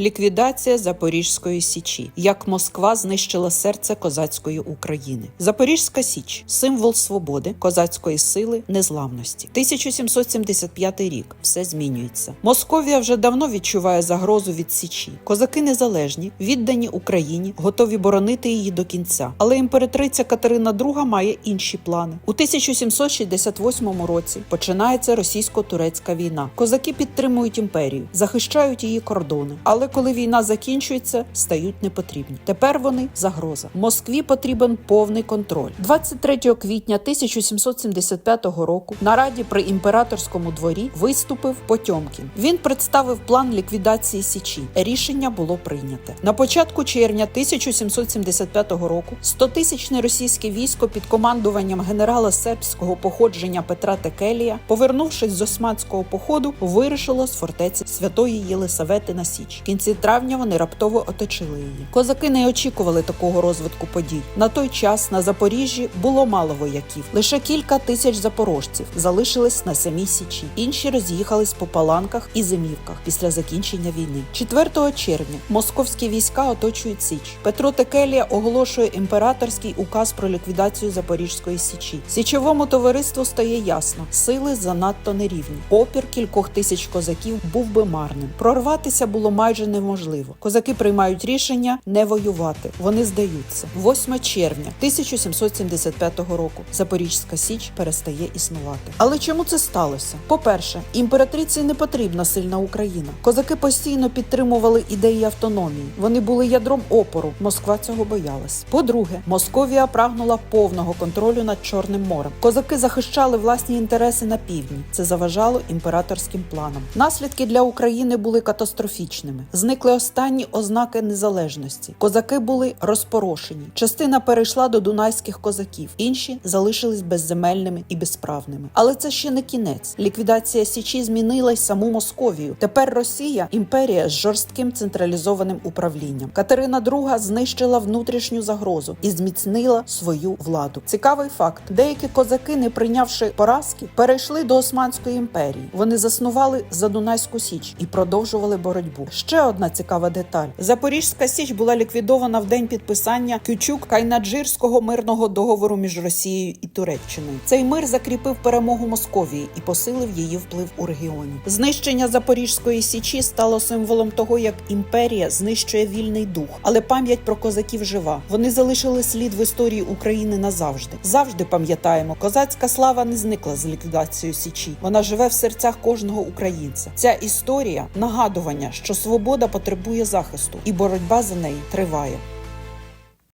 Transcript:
Ліквідація Запорізької січі. Як Москва знищила серце козацької України. Запорізька січ символ свободи, козацької сили, незламності. 1775 рік. Все змінюється. Московія вже давно відчуває загрозу від січі. Козаки незалежні, віддані Україні, готові боронити її до кінця. Але імператриця Катерина II має інші плани. У 1768 році починається російсько-турецька війна. Козаки підтримують імперію, захищають її кордони. Але коли війна закінчується, стають непотрібні. Тепер вони загроза. Москві потрібен повний контроль. 23 квітня 1775 року на раді при імператорському дворі виступив Потьомкін. Він представив план ліквідації січі. Рішення було прийняте. На початку червня 1775 року 100-тисячне російське військо під командуванням генерала сербського походження Петра Текелія, повернувшись з османського походу, вирішило з фортеці Святої Єлисавети на Січ. В кінці травня вони раптово оточили її. Козаки не очікували такого розвитку подій. На той час на Запоріжжі було мало вояків. Лише кілька тисяч запорожців залишились на самій Січі. Інші роз'їхались по паланках і зимівках після закінчення війни. 4 червня московські війська оточують Січ. Петро Текелія оголошує імператорський указ про ліквідацію Запорізької січі. Січовому товариству стає ясно, сили занадто нерівні. Опір кількох тисяч козаків був би марним. Прорватися було майже неможливо. Козаки приймають рішення не воювати. Вони здаються. 8 червня 1775 року Запорізька Січ перестає існувати. Але чому це сталося? По-перше, імператриці не потрібна сильна Україна. Козаки постійно підтримували ідеї автономії. Вони були ядром опору. Москва цього боялась. По-друге, Московія прагнула повного контролю над Чорним морем. Козаки захищали власні інтереси на півдні. Це заважало імператорським планам. Наслідки для України були катастрофічними. Зникли останні ознаки незалежності. Козаки були розпорошені. Частина перейшла до дунайських козаків, інші залишились безземельними і безправними. Але це ще не кінець. Ліквідація січі змінила й саму Московію. Тепер Росія імперія з жорстким централізованим управлінням. Катерина II знищила внутрішню загрозу і зміцнила свою владу. Цікавий факт: деякі козаки, не прийнявши поразки, перейшли до Османської імперії. Вони заснували Задунайську Січ і продовжували боротьбу. Ще одна цікава деталь: Запорізька Січ була ліквідована в день підписання кючук кайнаджирського мирного договору між Росією і Туреччиною. Цей мир закріпив перемогу Московії і посилив її вплив у регіоні. Знищення Запорізької січі стало символом того, як імперія знищує вільний дух, але пам'ять про козаків жива. Вони залишили слід в історії України назавжди. Завжди пам'ятаємо, козацька слава не зникла з ліквідацією січі. Вона живе в серцях кожного українця. Ця історія нагадування, що свобода потребує захисту, і боротьба за неї триває.